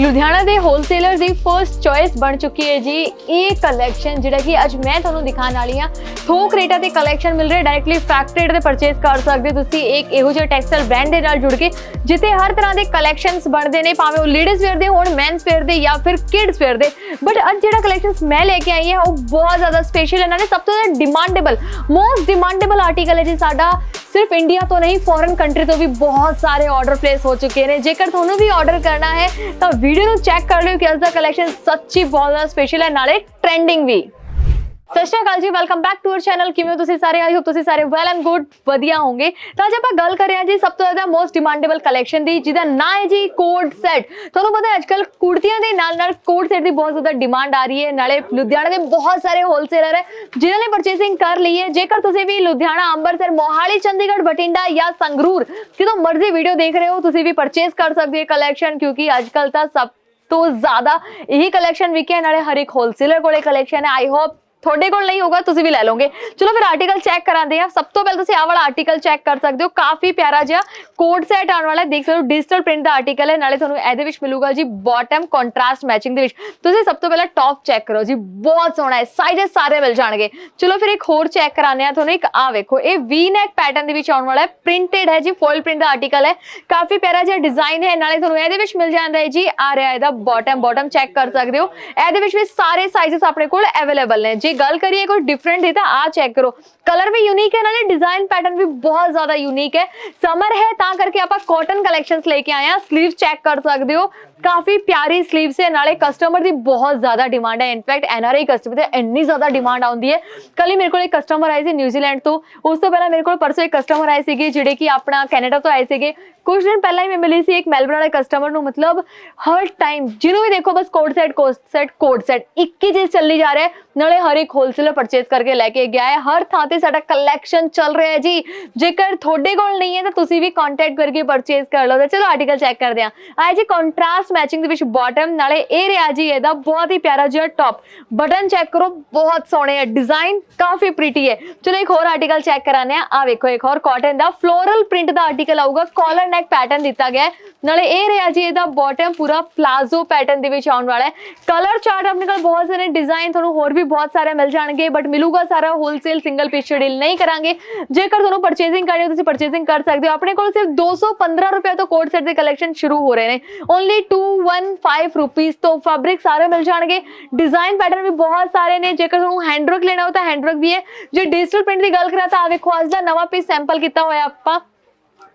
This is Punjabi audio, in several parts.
ਲੁਧਿਆਣਾ ਦੇ ਹੋਲਸੇਲਰ ਦੀ ਫਰਸਟ ਚੋਇਸ ਬਣ ਚੁੱਕੀ ਹੈ ਜੀ। ਇਹ ਕਲੈਕਸ਼ਨ ਜਿਹੜਾ ਕਿ ਅੱਜ ਮੈਂ ਤੁਹਾਨੂੰ ਦਿਖਾਉਣ ਵਾਲੀ ਹਾਂ। ਥੋਕ ਰੇਟਾਂ ਤੇ ਕਲੈਕਸ਼ਨ ਮਿਲ ਰਿਹਾ ਡਾਇਰੈਕਟਲੀ ਫੈਕਟਰੀ ਤੇ ਪਰਚੇਸ ਕਰ ਸਕਦੇ ਹੋ ਤੁਸੀਂ। ਇੱਕ ਇਹੋ ਜਿਹਾ ਟੈਕਸਟਾਈਲ ਬ੍ਰਾਂਡ ਦੇ ਨਾਲ ਜੁੜ ਕੇ, ਜਿੱਥੇ ਹਰ ਤਰ੍ਹਾਂ ਦੇ ਕਲੈਕਸ਼ਨਸ ਬਣਦੇ ਨੇ, ਭਾਵੇਂ ਉਹ ਲੇਡੀਜ਼ ਵੇਅਰ ਦੇ ਹੋਣ ਮੈਨਸ ਵੇਅਰ ਦੇ ਜਾਂ ਫਿਰ ਕਿਡਸ ਵੇਅਰ ਦੇ। ਬਟ ਅੱਜ ਜਿਹੜਾ ਕਲੈਕਸ਼ਨਸ ਮੈਂ ਲੈ ਕੇ ਆਈ ਹਾਂ, ਉਹ ਬਹੁਤ ਜ਼ਿਆਦਾ ਸਪੈਸ਼ਲ ਇਹਨਾਂ ਨਾਲੇ ਸਭ ਤੋਂ ਜ਼ਿਆਦਾ ਡਿਮਾਂਡੇਬਲ ਮੋਸਟ ਡਿਮਾਂਡੇਬਲ ਆਰਟੀਕਲ ਹੈ ਜੀ ਸਾਡਾ ਸਿਰਫ ਇੰਡੀਆ ਤੋਂ ਨਹੀਂ ਫੋਰਨ ਕੰਟਰੀ ਤੋਂ ਵੀ ਬਹੁਤ ਸਾਰੇ ਆਰਡਰ ਪਲੇਸ ਹੋ ਚੁੱਕੇ ਨੇ ਜੇਕਰ ਤੁਹਾਨੂੰ ਵੀ ਆਰਡਰ ਕਰਨਾ ਹੈ ਤਾਂ ਵੀਡੀਓ ਨੂੰ ਚੈੱਕ ਕਰ ਲਿਓ ਕਿ ਅੱਜ ਦਾ ਕਲੈਕਸ਼ਨ ਸੱਚੀ ਬਹੁਤ ਜ਼ਿਆਦਾ ਸਪੈਸ਼ਲ ਹੈ ਨਾਲੇ ਟ੍ਰੈਂਡਿੰਗ ਵੀ ਸਤਿ ਸ਼੍ਰੀ ਅਕਾਲ ਜੀ welcome back to our channel ਕਿਵੇਂ ਹੋ ਤੁਸੀਂ ਸਾਰੇ ਆਈ ਹੋਪ ਤੁਸੀਂ ਸਾਰੇ ਵੈਲ ਐਂਡ ਗੁੱਡ ਵਧੀਆ ਹੋਵੋਗੇ ਤਾਂ ਅੱਜ ਆਪਾਂ ਗੱਲ ਕਰ ਰਹੇ ਹਾਂ ਜੀ ਸਭ ਤੋਂ ਜ਼ਿਆਦਾ ਮੋਸਟ ਡਿਮਾਂਡੇਬਲ ਕਲੈਕਸ਼ਨ ਦੀ ਜਿਹਦਾ ਨਾਂ ਹੈ ਜੀ ਕੋਡ ਸੈਟ ਤੁਹਾਨੂੰ ਪਤਾ ਹੈ ਅੱਜਕੱਲ ਕੁੜਤੀਆਂ ਦੇ ਨਾਲ ਨਾਲ ਕੋਡ ਸੈਟ ਦੀ ਬਹੁਤ ਜ਼ਿਆਦਾ ਡਿਮਾਂਡ ਆ ਰਹੀ ਹੈ ਨਾਲੇ ਲੁਧਿਆਣਾ ਦੇ ਬਹੁਤ ਸਾਰੇ ਹੋਲਸੇਲਰ ਹੈ ਜਿਨ੍ਹਾਂ ਨੇ ਪਰਚੇਸਿੰਗ ਕਰ ਲਈ ਹੈ ਜੇਕਰ ਤੁਸੀਂ ਵੀ ਲੁਧਿਆਣਾ ਅੰਮ੍ਰਿਤਸਰ ਮੋਹਾਲੀ ਚੰਡੀਗੜ੍ਹ ਬਠਿੰਡਾ ਜਾਂ ਸੰਗਰੂਰ ਕਿਤੋਂ ਮਰਜ਼ੀ ਵੀਡੀਓ ਦੇਖ ਰਹੇ ਹੋ ਤੁਸੀਂ ਵੀ ਪਰਚੇਸ ਕਰ ਸਕਦੇ ਹੋ ਕਲੈਕਸ਼ਨ ਕਿਉਂਕਿ ਅੱਜਕੱਲ ਤਾਂ ਸਭ ਤੋਂ ਜ਼ਿਆਦਾ ਇਹੀ ਕਲੈਕਸ਼ਨ ਵਿਕਿਆ ਨਾਲੇ ਹਰ ਇੱਕ ਹੋਲਸੇਲਰ ਕੋਲੇ ਕਲੈਕਸ਼ਨ ਹੈ ਆਈ ਹੋਪ ਤੁਹਾਡੇ ਕੋਲ ਨਹੀਂ ਹੋਗਾ ਤੁਸੀਂ ਵੀ ਲੈ ਲਓਗੇ ਚਲੋ ਫਿਰ ਆਰਟੀਕਲ ਚੈੱਕ ਕਰਾਂਦੇ ਆ ਸਭ ਤੋਂ ਪਹਿਲਾਂ ਤੁਸੀਂ ਆਹ ਵਾਲਾ ਆਰਟੀਕਲ ਚੈੱਕ ਕਰ ਸਕਦੇ ਹੋ ਕਾਫੀ ਪਿਆਰਾ ਜਿਹਾ ਕੋਡ ਸੈਟ ਆਉਣ ਵਾਲਾ ਹੈ। ਦੇਖ ਸਕਦੇ ਹੋ ਡਿਜੀਟਲ ਪ੍ਰਿੰਟ ਦਾ ਆਰਟੀਕਲ ਹੈ ਨਾਲੇ ਤੁਹਾਨੂੰ ਇਹਦੇ ਵਿੱਚ ਮਿਲੂਗਾ ਜੀ ਬਾਟਮ ਕੰਟਰਾਸਟ ਮੈਚਿੰਗ ਦੇ ਵਿੱਚ ਤੁਸੀਂ ਸਭ ਤੋਂ ਪਹਿਲਾਂ ਟੌਪ ਚੈੱਕ ਕਰੋ ਜੀ ਬਹੁਤ ਸੋਹਣਾ ਹੈ ਸਾਈਜ਼es ਸਾਰੇ ਮਿਲ ਜਾਣਗੇ ਚਲੋ ਫਿਰ ਇੱਕ ਹੋਰ ਚੈੱਕ ਕਰਾਉਂਦੇ ਆ ਤੁਹਾਨੂੰ ਇੱਕ ਆ ਵੇਖੋ ਇਹ ਵੀ ਨੈਕ ਪੈਟਰਨ ਦੇ ਵਿੱਚ ਆਉਣ ਵਾਲਾ ਹੈ ਪ੍ਰਿੰਟਡ ਹੈ ਜੀ ਫੋਇਲ ਪ੍ਰਿੰਟ ਦਾ ਆਰਟੀਕਲ ਹੈ ਕਾਫੀ ਪਿਆਰਾ ਜਿਹਾ ਡਿਜ਼ਾਈਨ ਹੈ ਨਾਲੇ ਤੁਹਾਨੂੰ ਇਹਦੇ ਵਿੱਚ ਮਿਲ ਜਾਂਦਾ ਹੈ ਜੀ ਆ ਰਿਹਾ ਇਹਦਾ ਬਾਟਮ ਬਾਟਮ ਚੈੱਕ ਕਰ ਸਕਦੇ ਹੋ ਇਹਦੇ ਵਿੱਚ ਵੀ ਸਾਰੇ ਸਾਈਜ਼ਸ ਆਪਣੇ ਕੋਲ ਅਵੇਲੇਬਲ ਨੇ ਜੇ ਗੱਲ ਕਰੀਏ ਕੋਈ ਡਿਫਰੈਂਟ ਦੀ ਤਾਂ ਆ ਚੈੱਕ ਕਰੋ ਕਲਰ ਵੀ ਯੂਨੀਕ ਹੈ ਨਾਲੇ ਡਿਜ਼ਾਈਨ ਪੈਟਰਨ ਵੀ ਬਹੁਤ ਜ਼ਿਆਦਾ ਯੂਨੀਕ ਹੈ ਸਮਰ ਹੈ ਤਾਂ ਕਰਕੇ ਆਪਾਂ ਕਾਟਨ ਕਲੈਕਸ਼ਨਸ ਲੈ ਕੇ ਆਏ ਆ ਸਲੀਵ ਚੈੱਕ ਕਰ ਸਕਦੇ ਹੋ ਕਾਫੀ ਪਿਆਰੀ ਸਲੀਵਸ ਹੈ ਨਾਲੇ ਕਸਟਮਰ ਦੀ ਬਹੁਤ ਜ਼ਿਆਦਾ ਡਿਮਾਂਡ ਹੈ ਇਨਫੈਕਟ ਐਨਆਰਆਈ ਕਸਟਮਰ ਤੇ ਇੰਨੀ ਜ਼ਿਆਦਾ ਡਿਮਾਂਡ ਆਉਂਦੀ ਹੈ ਕੱਲ ਹੀ ਮੇਰੇ ਕੋਲ ਇੱਕ ਕਸਟਮਰ ਆਏ ਸੀ ਨਿਊਜ਼ੀਲੈਂਡ ਤੋਂ ਉਸ ਤੋਂ ਪਹਿਲਾਂ ਮੇਰੇ ਕੋਲ ਪਰਸੋਂ ਇੱਕ ਕਸਟਮਰ ਆਏ ਸੀਗੇ ਜਿਹੜੇ ਕਿ ਆਪਣਾ ਕੈਨੇਡਾ ਤੋਂ ਆਏ ਸੀਗੇ ਕੁਝ ਦਿਨ ਪਹਿਲਾਂ ਹੀ ਮੈਂ ਮਿਲੀ ਸੀ ਇੱਕ ਮੈਲਬਰਨ ਵਾਲੇ ਕਸਟਮਰ ਨੂੰ ਮਤਲਬ ਹਰ ਟਾਈਮ ਜਿਹਨੂੰ ਵੀ ਦੇਖੋ ਬਸ coord set coord set coord set ਇੱਕ ਹੀ ਚੀਜ਼ ਚੱਲੀ ਜਾ ਰਿਹਾ ਹੈ ਨਾਲੇ ਹਰ ਇੱਕ ਹੋਲਸੇਲਰ ਪਰਚੇਸ ਕਰਕੇ ਲੈ ਕੇ ਗਿਆ ਹੈ। ਹਰ ਥਾਂ ਤੇ ਸਾਡਾ ਕਲੈਕਸ਼ਨ ਚੱਲ ਰਿਹਾ ਹੈ ਜੀ। ਜੇਕਰ ਤੁਹਾਡੇ ਕੋਲ ਨਹੀਂ ਹੈ ਤਾਂ ਤੁਸੀਂ ਵੀ ਕੰਟੈਕਟ ਕਰਕੇ ਪਰਚੇਸ ਕਰ ਲਓ। ਤਾਂ ਚਲੋ ਆਰਟੀਕਲ ਚੈੱਕ ਕਰਦੇ ਹਾਂ। ਆਏ ਜੀ ਕੰਟਰਾਸਟ ਮੈਚਿੰਗ ਦੇ ਵਿੱਚ ਬਾਟਮ ਨਾਲੇ ਇਹ ਰਿਹਾ ਜੀ ਇਹਦਾ ਬਹੁਤ ਹੀ ਪਿਆਰਾ ਜਿਹਾ ਟੌਪ ਬਟਨ ਚੈੱਕ ਕਰੋ, ਬਹੁਤ ਸੋਹਣੇ ਹੈ। ਡਿਜ਼ਾਈਨ ਕਾਫੀ ਪ੍ਰੀਟੀ ਹੈ। ਚਲੋ ਇੱਕ ਹੋਰ ਆਰਟੀਕਲ ਚੈੱਕ ਕਰਾਨੇ ਆ ਆ ਵੇਖੋ, ਇੱਕ ਹੋਰ ਕਾਟਨ ਦਾ ਫਲੋਰਲ ਪ੍ਰਿੰਟ ਦਾ ਆਰਟੀਕਲ ਆਊਗਾ। ਕਾਲਰ ਨੈਕ ਪੈਟਰਨ ਦਿੱਤਾ ਗਿਆ ਹੈ। ਨਾਲੇ ਇਹ ਰਿਹਾ ਜੀ, ਇਹਦਾ ਬਾਟਮ ਪੂਰਾ ਪਲਾਜ਼ੋ ਪੈਟਰਨ ਦੇ ਵਿੱਚ ਆਉਣ ਵਾਲਾ ਹੈ। ਕਲਰ ਚਾਰਟ ਆਪਣੇ ਕੋਲ ਬਹੁਤ ਸਾਰੇ ਡਿਜ਼ਾਈਨ ਤੁਹਾਨੂੰ ਹੋਰ ਵੀ ਬਹੁਤ ਸਾਰੇ ਮਿਲ ਜਾਣਗੇ ਬਟ ਮਿਲੂਗਾ ਸਾਰਾ ਹੋਲਸੇਲ ਸਿੰਗਲ ਪੀਸ ਸ਼ੇਡਿਲ ਨਹੀਂ ਕਰਾਂਗੇ। ਜੇਕਰ ਤੁਹਾਨੂੰ ਪਰਚੇਸਿੰਗ ਕਰਨੀ ਹੋ, ਤੁਸੀਂ ਪਰਚੇਸਿੰਗ ਕਰ ਸਕਦੇ ਹੋ। ਆਪਣੇ ਕੋਲ ਸਿਰਫ 215 ਰੁਪਏ ਤੋਂ ਕੋਟ ਸੈਟ ਦੇ ਕਲੈਕਸ਼ਨ ਸ਼ੁਰੂ ਹੋ ਰਹੇ ਨੇ। ਓਨਲੀ 215 ਰੁਪੀਸ ਤੋਂ ਫੈਬਰਿਕ ਸਾਰੇ ਮਿਲ ਜਾਣਗੇ। ਡਿਜ਼ਾਈਨ ਪੈਟਰਨ ਵੀ ਬਹੁਤ ਸਾਰੇ ਨੇ। ਜੇਕਰ ਤੁਹਾਨੂੰ ਹੈਂਡਵਰਕ ਲੈਣਾ ਹੋ ਤਾਂ ਹੈਂਡਵਰਕ ਵੀ ਹੈ। ਜੇ ਡਿਜੀਟਲ ਪ੍ਰਿੰਟ ਦੀ ਗੱਲ ਕਰਾਂ ਤਾਂ ਆ ਵੇਖੋ, ਅੱਜ ਦਾ ਨਵਾਂ ਪੀਸ ਸੈਂਪਲ ਕੀਤਾ ਹੋਇਆ ਆਪਾਂ।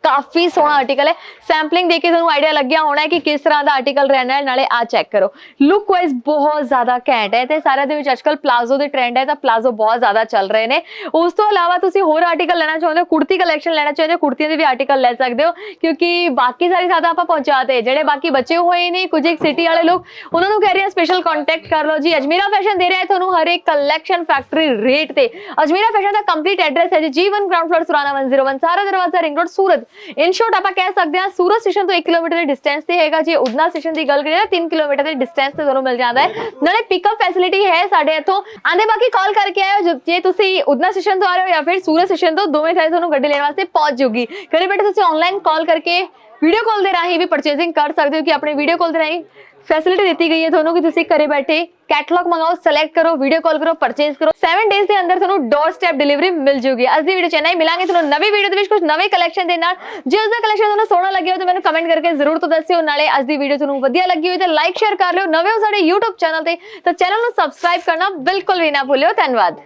ਕਾਫੀ ਸੋਹਣਾ ਆਰਟੀਕਲ ਹੈ। ਸੈਂਪਲਿੰਗ ਦੇ ਕੇ ਤੁਹਾਨੂੰ ਆਈਡੀਆ ਲੱਗਿਆ ਹੋਣਾ ਹੈ ਕਿ ਕਿਸ ਤਰ੍ਹਾਂ ਦਾ ਆਰਟੀਕਲ ਰਹਿਣਾ ਹੈ, ਨਾਲੇ ਆ ਚੈੱਕ ਕਰੋ। ਲੁੱਕ ਵਾਈਜ਼ ਬਹੁਤ ਜ਼ਿਆਦਾ ਘੈਂਟ ਹੈ। ਤੇ ਸਾਰਿਆਂ ਦੇ ਵਿੱਚ ਅੱਜਕੱਲ ਪਲਾਜ਼ੋ ਦੇ ਟ੍ਰੈਂਡ ਹੈ, ਤਾਂ ਪਲਾਜ਼ੋ ਬਹੁਤ ਜ਼ਿਆਦਾ ਚੱਲ ਰਹੇ ਨੇ। ਉਸ ਤੋਂ ਇਲਾਵਾ ਤੁਸੀਂ ਹੋਰ ਆਰਟੀਕਲ ਲੈਣਾ ਚਾਹੁੰਦੇ ਹੋ, ਕੁੜਤੀ ਕਲੈਕਸ਼ਨ ਲੈਣਾ ਚਾਹੁੰਦੇ ਹੋ, ਕੁੜਤੀਆਂ ਦੇ ਵੀ ਆਰਟੀਕਲ ਲੈ ਸਕਦੇ ਹੋ, ਕਿਉਂਕਿ ਬਾਕੀ ਸਾਰੀ ਸਾਦਾ ਆਪਾਂ ਪਹੁੰਚਾਤੇ ਜਿਹੜੇ ਬਾਕੀ ਬਚੇ ਹੋਏ ਨੇ, ਕੁਝ ਇੱਕ ਸਿਟੀ ਵਾਲੇ ਲੋਕ, ਉਹਨਾਂ ਨੂੰ ਕਹਿ ਰਹੇ ਆ ਸਪੈਸ਼ਲ ਕੰਟੈਕਟ ਕਰ ਲਓ ਜੀ। ਅਜਮੀਰਾ ਫੈਸ਼ਨ ਦੇ ਰਿਹਾ ਹੈ ਤੁਹਾਨੂੰ ਹਰ ਇੱਕ ਕਲੈਕਸ਼ਨ ਫੈਕਟਰੀ ਰੇਟ ਤੇ। ਅਜਮੀਰਾ ਫੈਸ਼ਨ ਦਾ ਕੰਪਲੀਟ ਐਡਰੈਸ ਹੈ ਜੀ ਜੀਵਨ ground floor Surana 101 Sahara Darwaza ring road Surat in short ਆਪਾਂ ਕਹਿ ਸਕਦੇ ਹਾਂ ਸੂਰਤ ਸਟੇਸ਼ਨ ਤੋਂ 1 ਕਿਲੋਮੀਟਰ ਦੇ ਡਿਸਟੈਂਸ ਤੇ ਹੈਗਾ। ਜੀ ਉਦਨਾ ਸਟੇਸ਼ਨ ਦੀ ਗੱਲ ਕਰੀਏ ਤਾਂ 3 ਕਿਲੋਮੀਟਰ ਦੇ ਡਿਸਟੈਂਸ ਤੇ ਤੁਹਾਨੂੰ ਮਿਲ ਜਾਂਦਾ ਹੈ। ਨਾਲੇ ਪਿਕਅਪ ਫੈਸਿਲਿਟੀ ਹੈ ਸਾਡੇ ਇੱਥੋਂ। ਆਂਦੇ ਬਾਕੀ ਕਾਲ ਕਰਕੇ ਆਇਓ ਜੇ- ਜੇ ਤੁਸੀਂ ਉਦਨਾ ਸਟੇਸ਼ਨ ਤੋਂ ਆ ਰਹੇ ਹੋ ਜਾਂ ਫਿਰ ਸੂਰਤ ਸਟੇਸ਼ਨ ਤੋਂ ਦੋਵੇਂ ਥਾਂ ਤੁਹਾਨੂੰ ਗੱਡੀ ਲੈਣ ਵਾਸਤੇ ਪਹੁੰਚ ਜੂਗੀ। ਘਰੇ ਬੈਠੇ ਤੁਸੀਂ ਆਨਲਾਈਨ ਕਾਲ ਕਰਕੇ ਵੀਡੀਓ ਕਾਲ ਦੇ ਰਾਹੀਂ ਵੀ ਪਰਚੇਸਿੰਗ ਕਰ ਸਕਦੇ ਹੋ ਕਿ ਆਪਣੇ ਵੀਡੀਓ ਕਾਲ ਦੇ ਰਾਹੀਂ ਫੈਸਿਲਿਟੀ ਦਿੱਤੀ ਗਈ ਹੈ ਤੁਹਾਨੂੰ ਕਿ ਤੁਸੀਂ ਘਰੇ ਬੈਠੇ ਕੈਟਲੌਗ ਮੰਗਾਓ ਸਿਲੈਕਟ ਕਰੋ, ਵੀਡੀਓ ਕਾਲ ਕਰੋ ਪਰਚੇਸ ਕਰੋ। 7 ਡੇਜ਼ ਦੇ ਅੰਦਰ ਤੁਹਾਨੂੰ ਡੋਰ ਸਟੈਪ ਡਿਲੀਵਰੀ ਮਿਲ ਜੂਗੀ। ਅੱਜ ਦੀ ਵੀਡੀਓ ਚ ਨਹੀਂ ਮਿਲਾਂਗੇ। ਤੁਹਾਨੂੰ ਨਵੀਂ ਵੀਡੀਓ ਦੇ ਵਿੱਚ ਕੁਝ ਨਵੇਂ ਕਲੈਕਸ਼ਨ ਦੇ ਨਾਲ ਜੇ ਉਸ ਦਾ ਕਲੈਕਸ਼ਨ ਤੁਹਾਨੂੰ ਸੋਹਣਾ ਲੱਗਿਆ ਹੋ ਤਾਂ ਮੈਨੂੰ ਕਮੈਂਟ ਕਰਕੇ ਜ਼ਰੂਰ ਤੋਂ ਦੱਸਿਓ। ਨਾਲੇ ਅੱਜ ਦੀ ਵੀਡੀਓ ਤੁਹਾਨੂੰ ਵਧੀਆ ਲੱਗੀ ਹੋਈ ਤਾਂ ਲਾਈਕ ਸ਼ੇਅਰ ਕਰ ਲਿਓ। ਨਵੇਂ ਹੋ ਸਾਡੇ YouTube ਚੈਨਲ ਤੇ ਤਾਂ ਚੈਨਲ ਨੂੰ ਸਬਸਕ੍ਰਾਈਬ ਕਰਨਾ ਬਿਲਕੁਲ ਵੀ ਨਾ ਭੁੱਲਿਓ। ਧੰਨਵਾਦ।